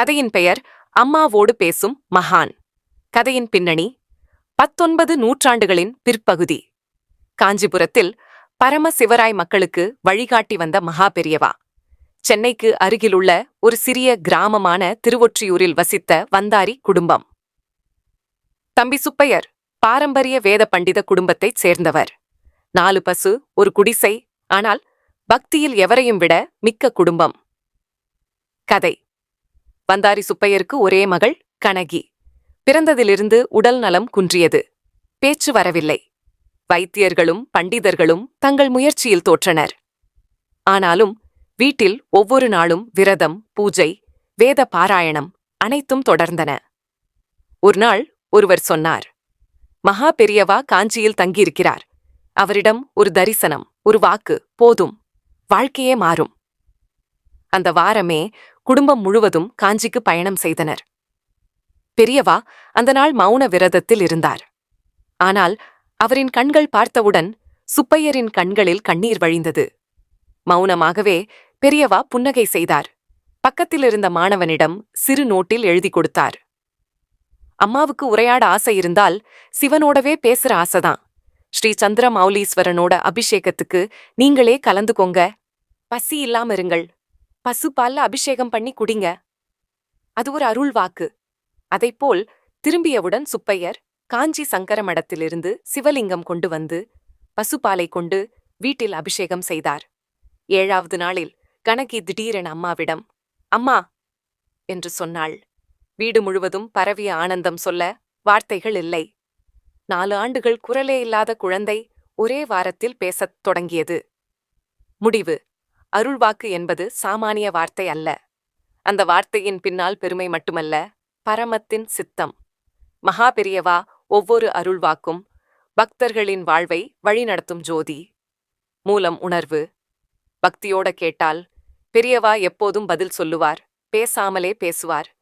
கதையின் பெயர் அம்மாவோடு பேசும் மகான். கதையின் பின்னணி பத்தொன்பது நூற்றாண்டுகளின் பிற்பகுதி. காஞ்சிபுரத்தில் பரம சிவராய் மக்களுக்கு வழிகாட்டி வந்த மகா பெரியவா. சென்னைக்கு அருகிலுள்ள ஒரு சிறிய கிராமமான திருவொற்றியூரில் வசித்த வந்தாரி குடும்பம். தம்பி சுப்பையர் பாரம்பரிய வேத பண்டித குடும்பத்தைச் சேர்ந்தவர். நாலு பசு ஒரு குடிசை ஆனால் பக்தியில் எவரையும் விட மிக்க குடும்பம். கதை வந்தாரி சுப்பையருக்கு ஒரே மகள் கனகி. பிறந்ததிலிருந்து உடல் நலம் குன்றியது. பேச்சு வரவில்லை. வைத்தியர்களும் பண்டிதர்களும் தங்கள் முயற்சியில் தோற்றனர். ஆனாலும் வீட்டில் ஒவ்வொரு நாளும் விரதம் பூஜை வேத பாராயணம் அனைத்தும் தொடர்ந்தன. ஒருநாள் ஒருவர் சொன்னார் மகா பெரியவா காஞ்சியில் தங்கியிருக்கிறார். அவரிடம் ஒரு தரிசனம் ஒரு வாக்கு போதும். வாழ்க்கையே மாறும். அந்த வாரமே குடும்பம் முழுவதும் காஞ்சிக்கு பயணம் செய்தனர். பெரியவா அந்த நாள் மௌன விரதத்தில் இருந்தார். ஆனால் அவரின் கண்கள் பார்த்தவுடன் சுப்பையரின் கண்களில் கண்ணீர் வழிந்தது. மௌனமாகவே பெரியவா புன்னகை செய்தார். பக்கத்தில் இருந்த மாணவனிடம் சிறு நோட்டில் எழுதி கொடுத்தார். அம்மாவுக்கு உரையாட ஆசை இருந்தால் சிவனோடவே பேசுற ஆசைதான். ஸ்ரீ சந்திர மௌலீஸ்வரனோட அபிஷேகத்துக்கு நீங்களே கலந்துக்கோங்க. பசி இல்லாம இருங்கள். பசுப்பால்ல அபிஷேகம் பண்ணி குடிங்க. அது ஒரு அருள் வாக்கு. அதைப்போல் திரும்பியவுடன் சுப்பையர் காஞ்சி சங்கர மடத்திலிருந்து சிவலிங்கம் கொண்டு வந்து பசுப்பாலை கொண்டு வீட்டில் அபிஷேகம் செய்தார். ஏழாவது நாளில் கணக்கி திடீரென அம்மாவிடம் அம்மா என்று சொன்னாள். வீடு முழுவதும் பரவிய ஆனந்தம் சொல்ல வார்த்தைகள் இல்லை. நாலு ஆண்டுகள் குரலே இல்லாத குழந்தை ஒரே வாரத்தில் பேசத் தொடங்கியது. முடிவு. அருள்வாக்கு என்பது சாமானிய வார்த்தை அல்ல. அந்த வார்த்தையின் பின்னால் பெருமை மட்டுமல்ல பரமத்தின் சித்தம். மகா பெரியவா ஒவ்வொரு அருள்வாக்கும் பக்தர்களின் வாழ்வை வழிநடத்தும் ஜோதி. மூலம் உணர்வு. பக்தியோட கேட்டால் பெரியவா எப்போதும் பதில் சொல்லுவார் பேசாமலே பேசுவார்.